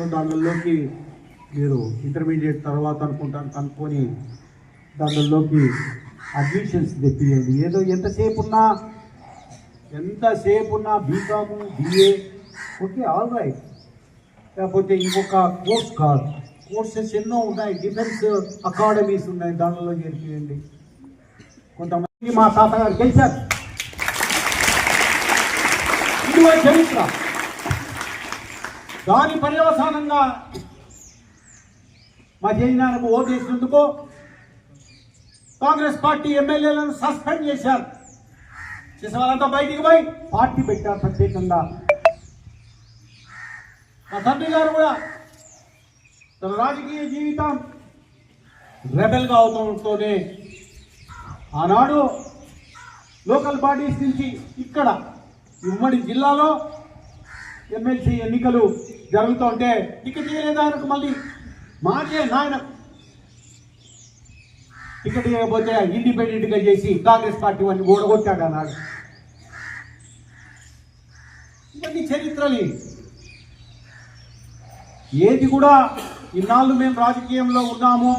రాష్ట్రంలో దానిలోకి మీరు ఇంటర్మీడియట్ తర్వాత అనుకుంటాను కనుక్కొని దానిలోకి అడ్మిషన్స్ తెప్పియండి. ఏదో ఎంతసేపు ఉన్నా ఎంతసేపు ఉన్నా B Com BA okay all right లేకపోతే ఇంకొక కోర్స్ కాదు. కోర్సెస్ ఎన్నో ఉన్నాయి డిఫెన్స్ అకాడమీస్ ఉన్నాయి దానిలో చేర్పియండి. కొంతమంది మా తాతగారు గెలిచారు. ఇది చరిత్ర. దాని పర్యవసానంగా మా జైనానికి ఓటేసినందుకు కాంగ్రెస్ పార్టీ ఎమ్మెల్యేలను సస్పెండ్ చేశారు. చేసిన వాళ్ళంతా బయటికి పోయి పార్టీ పెట్టారు ప్రత్యేకంగా. మా తండ్రి గారు కూడా తన రాజకీయ జీవితం రెబెల్గా అవుతుంటూనే ఆనాడు లోకల్ బాడీస్ నుంచి ఇక్కడ ఉమ్మడి జిల్లాలో ఎమ్మెల్సీ ఎన్నికలు జరుగుతుంటే టికెట్ ఇవ్వలేదు ఆయనకు మళ్ళీ? మాకే నాయన. టికెట్ ఇవ్వకపోతే ఇండిపెండెంట్గా చేసి కాంగ్రెస్ పార్టీ వాడిని ఓడగొట్టాడు అన్నాడు. ఇవన్నీ చరిత్రలు. ఏది కూడా ఇన్నాళ్ళు మేము రాజకీయంలో ఉన్నాము.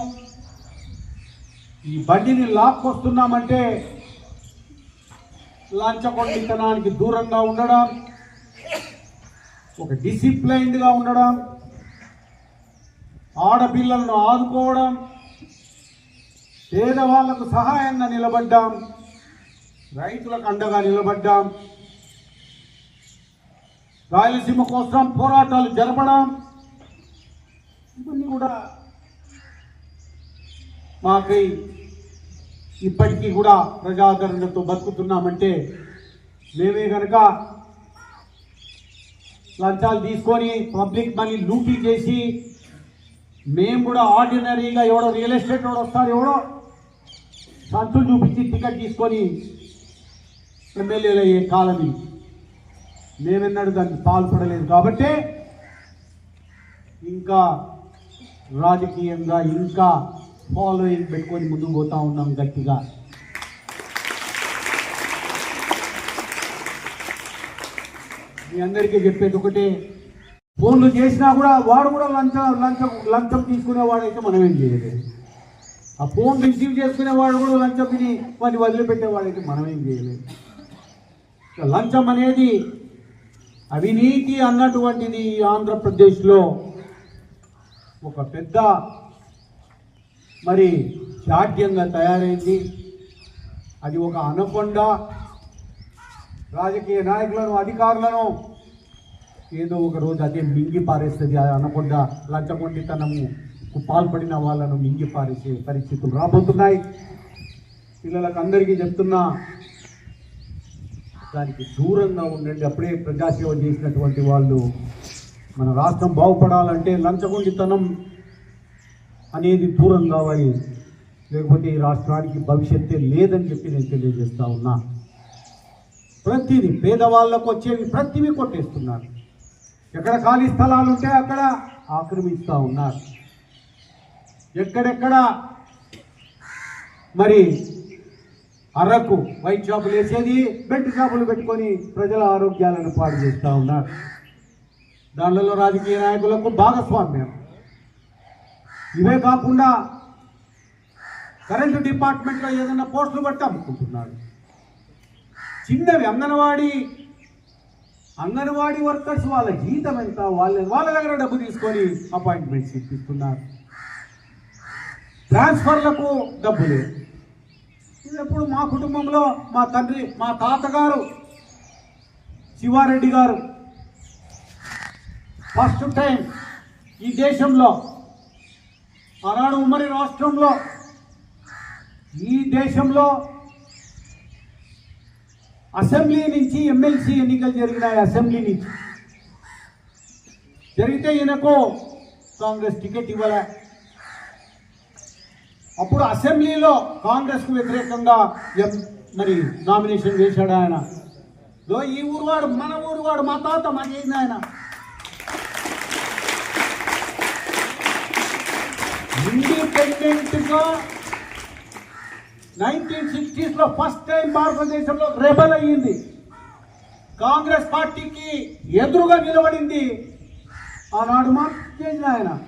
ఈ బండిని లాక్కొస్తున్నామంటే లంచగొండితనానికి దూరంగా ఉండడం ఒక డిసిప్లైన్డ్గా ఉండడం ఆడపిల్లలను ఆదుకోవడం పేదవాళ్ళకు సహాయంగా నిలబడ్డాం రైతులకు అండగా నిలబడ్డాం. రాయలసీమ కోసం పోరాటాలు జరపడం ఇవన్నీ కూడా మాకై ఇప్పటికీ కూడా ప్రజాదరణతో బతుకుతున్నామంటే మేమే కనుక లంచాలు తీసుకొని పబ్లిక్ మనీ లూపీ చేసి మేము కూడా ఆర్డినరీగా ఎవడో రియల్ ఎస్టేట్ వాడు వస్తారు ఎవడో సంచులు చూపించి టికెట్ తీసుకొని ఎమ్మెల్యేలు అయ్యే కాలనీ. మేమెన్నడూ దానికి పాల్పడలేదు కాబట్టి ఇంకా రాజకీయంగా ఇంకా ఫాలోయింగ్ పెట్టుకొని ముందుకు పోతా ఉన్నాం గట్టిగా. మీ అందరికీ చెప్పేది ఒకటే. ఫోన్లు చేసినా కూడా వాడు కూడా లంచం లంచం లంచం తీసుకునేవాడైతే మనం ఏం చేయలేదు. ఆ ఫోన్ రిసీవ్ చేసుకునేవాడు కూడా లంచం తిని వాడిని వదిలిపెట్టేవాడైతే మనం ఏం చేయలేదు. లంచం అనేది అవినీతి అన్నటువంటిది ఆంధ్రప్రదేశ్లో ఒక పెద్ద మరి జాడ్యంగా తయారైంది. అది ఒక అనకొండ రాజకీయ నాయకులను అధికారులను. ఏదో ఒక రోజు అదే మింగి పారేస్తుంది అనకుండా లంచగొండితనము. పాల్పడిన వాళ్ళను మింగి పారేసే పరిస్థితులు రాబోతున్నాయి. పిల్లలకు అందరికీ చెప్తున్నా దానికి దూరంగా ఉండండి. అప్పుడే ప్రజాసేవ చేసినటువంటి వాళ్ళు మన రాష్ట్రం బాగుపడాలంటే లంచగొండితనం అనేది దూరం కావాలి. లేకపోతే ఈ రాష్ట్రానికి భవిష్యత్తే లేదని చెప్పి నేను తెలియజేస్తా ఉన్నా. ప్రతిదీ పేదవాళ్ళకు వచ్చేవి ప్రతివి కొట్టేస్తున్నారు. ఎక్కడ ఖాళీ స్థలాలు ఉంటే అక్కడ ఆక్రమిస్తూ ఉన్నారు. ఎక్కడెక్కడ మరి అరకు వైట్ షాపులు వేసేది బెడ్ షాపులు పెట్టుకొని ప్రజల ఆరోగ్యాలను పాడు చేస్తూ ఉన్నారు. దానిలో రాజకీయ నాయకులకు భాగస్వామ్యం. ఇవే కాకుండా కరెంటు డిపార్ట్మెంట్లో ఏదైనా పోస్టులు బట్టి అమ్ముకుంటున్నారు. చిన్నవి అంగన్వాడీ అంగన్వాడీ వర్కర్స్ వాళ్ళ జీతం ఎంత? వాళ్ళ వాళ్ళ దగ్గర డబ్బు తీసుకొని అపాయింట్మెంట్స్ ఇప్పిస్తున్నారు. ట్రాన్స్ఫర్లకు డబ్బు లేదు. ఎప్పుడు మా కుటుంబంలో మా తండ్రి మా తాతగారు శివారెడ్డి గారు ఫస్ట్ టైం ఈ దేశంలో ఆనాడు ఉమ్మడి రాష్ట్రంలో ఈ దేశంలో అసెంబ్లీ నుంచి ఎమ్మెల్సీ ఎన్నికలు జరిగినాయి అసెంబ్లీ నుంచి. జరిగితే ఈయనకు కాంగ్రెస్ టికెట్ ఇవ్వలే. అప్పుడు అసెంబ్లీలో కాంగ్రెస్కు వ్యతిరేకంగా మరి నామినేషన్ వేశాడు ఆయన. ఈ ఊరువాడు మన ఊరువాడు మా తాత మాకేంది ఆయన? ఇండిపెండెంట్గా నైన్టీన్ సిక్స్టీస్లో ఫస్ట్ టైం భారతదేశంలో రెబల్ అయ్యింది. కాంగ్రెస్ పార్టీకి ఎదురుగా నిలబడింది. ఆనాడు మార్పు చేసిన ఆయన.